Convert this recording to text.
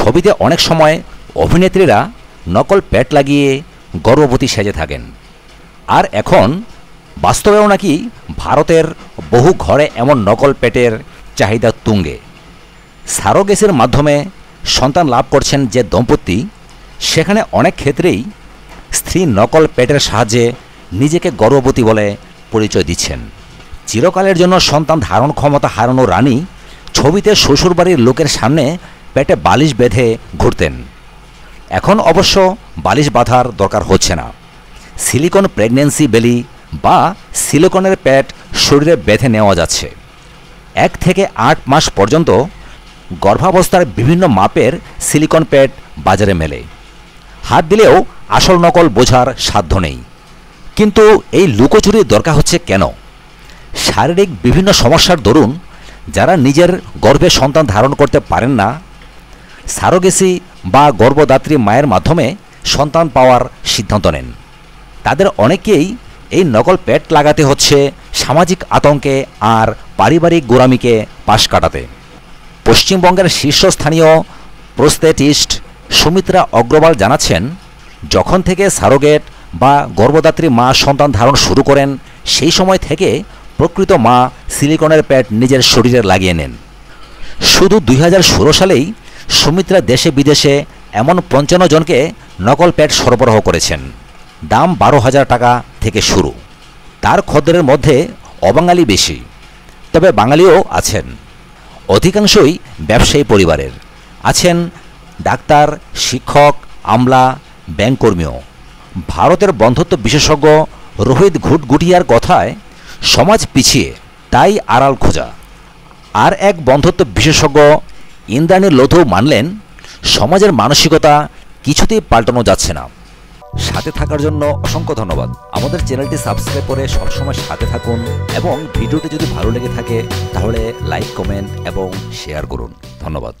ছবিতে অনেক সময় অভিনেত্রীরা নকল পেট লাগিয়ে গর্ভবতী সেজে থাকেন। আর এখন বাস্তবেও নাকি ভারতের বহু ঘরে এমন নকল পেটের চাহিদা তুঙ্গে। সারোগেসের মাধ্যমে সন্তান লাভ করছেন যে দম্পতি, সেখানে অনেক ক্ষেত্রেই স্ত্রী নকল পেটের সাহায্যে নিজেকে গর্ভবতী বলে পরিচয় দিচ্ছেন। চিরকালের জন্য সন্তান ধারণ ক্ষমতা হারানো রানী ছবিতে শ্বশুরবাড়ির লোকের সামনে পেটে বালিশ বেঁধে ঘুরতেন। এখন অবশ্য বালিশ বাঁধার দরকার হচ্ছে না। সিলিকন প্রেগন্যান্সি বেলি বা সিলিকনের প্যাট শরীরে বেঁধে নেওয়া যাচ্ছে। এক থেকে আট মাস পর্যন্ত গর্ভাবস্থার বিভিন্ন মাপের সিলিকন প্যাড বাজারে মেলে। হাত দিলেও আসল নকল বোঝার সাধ্য নেই। কিন্তু এই লুকোচুরির দরকার হচ্ছে কেন? শারীরিক বিভিন্ন সমস্যার দরুন যারা নিজের গর্ভে সন্তান ধারণ করতে পারেন না সারোগেসি বা গর্ভদাত্রী মায়ের মাধ্যমে সন্তান পাওয়ার সিদ্ধান্ত নেন। তাদের অনেকেই এই নকল পেট লাগাতে হচ্ছে সামাজিক আতঙ্কে আর পারিবারিক গোড়ামিকে পাশ কাটাতে। পশ্চিমবঙ্গের শীর্ষস্থানীয় প্রোস্থেটিস্ট সুমিত্রা অগ্রওয়াল জানাচ্ছেন, যখন থেকে সারোগেট বা গর্ভদাত্রী মা সন্তান ধারণ শুরু করেন, সেই সময় থেকে প্রকৃত মা সিলিকনের প্যাড নিজের শরীরে লাগিয়ে নেন। শুধু দুই হাজার ষোলো সালেই সুমিত্রা দেশে বিদেশে এমন পঞ্চান্ন জনকে নকল প্যাড সরবরাহ করেছেন। দাম বারো হাজার টাকা থেকে শুরু। তার খদ্দের মধ্যে অবাঙালি বেশি, তবে বাঙালিও আছেন। অধিকাংশই ব্যবসায়ী পরিবারের। আছেন ডাক্তার, শিক্ষক, আমলা, ব্যাংককর্মীও। ভারতের বন্ধুত্ব বিশেষজ্ঞ রোহিত ঘুটগুটিয়ার কথায়, সমাজ পিছিয়ে, তাই আড়াল খোঁজা। আর এক বন্ধুত্ব বিশেষজ্ঞ ইন্দ্রাণী লোধও মানলেন, সমাজের মানসিকতা কিছুতেই পাল্টানো যাচ্ছে না। সাথে থাকার জন্য অসংখ্য ধন্যবাদ। আমাদের চ্যানেলটি সাবস্ক্রাইব করে সবসময় সাথে থাকুন এবং ভিডিওটি যদি ভালো লেগে থাকে, তাহলে লাইক, কমেন্ট এবং শেয়ার করুন। ধন্যবাদ।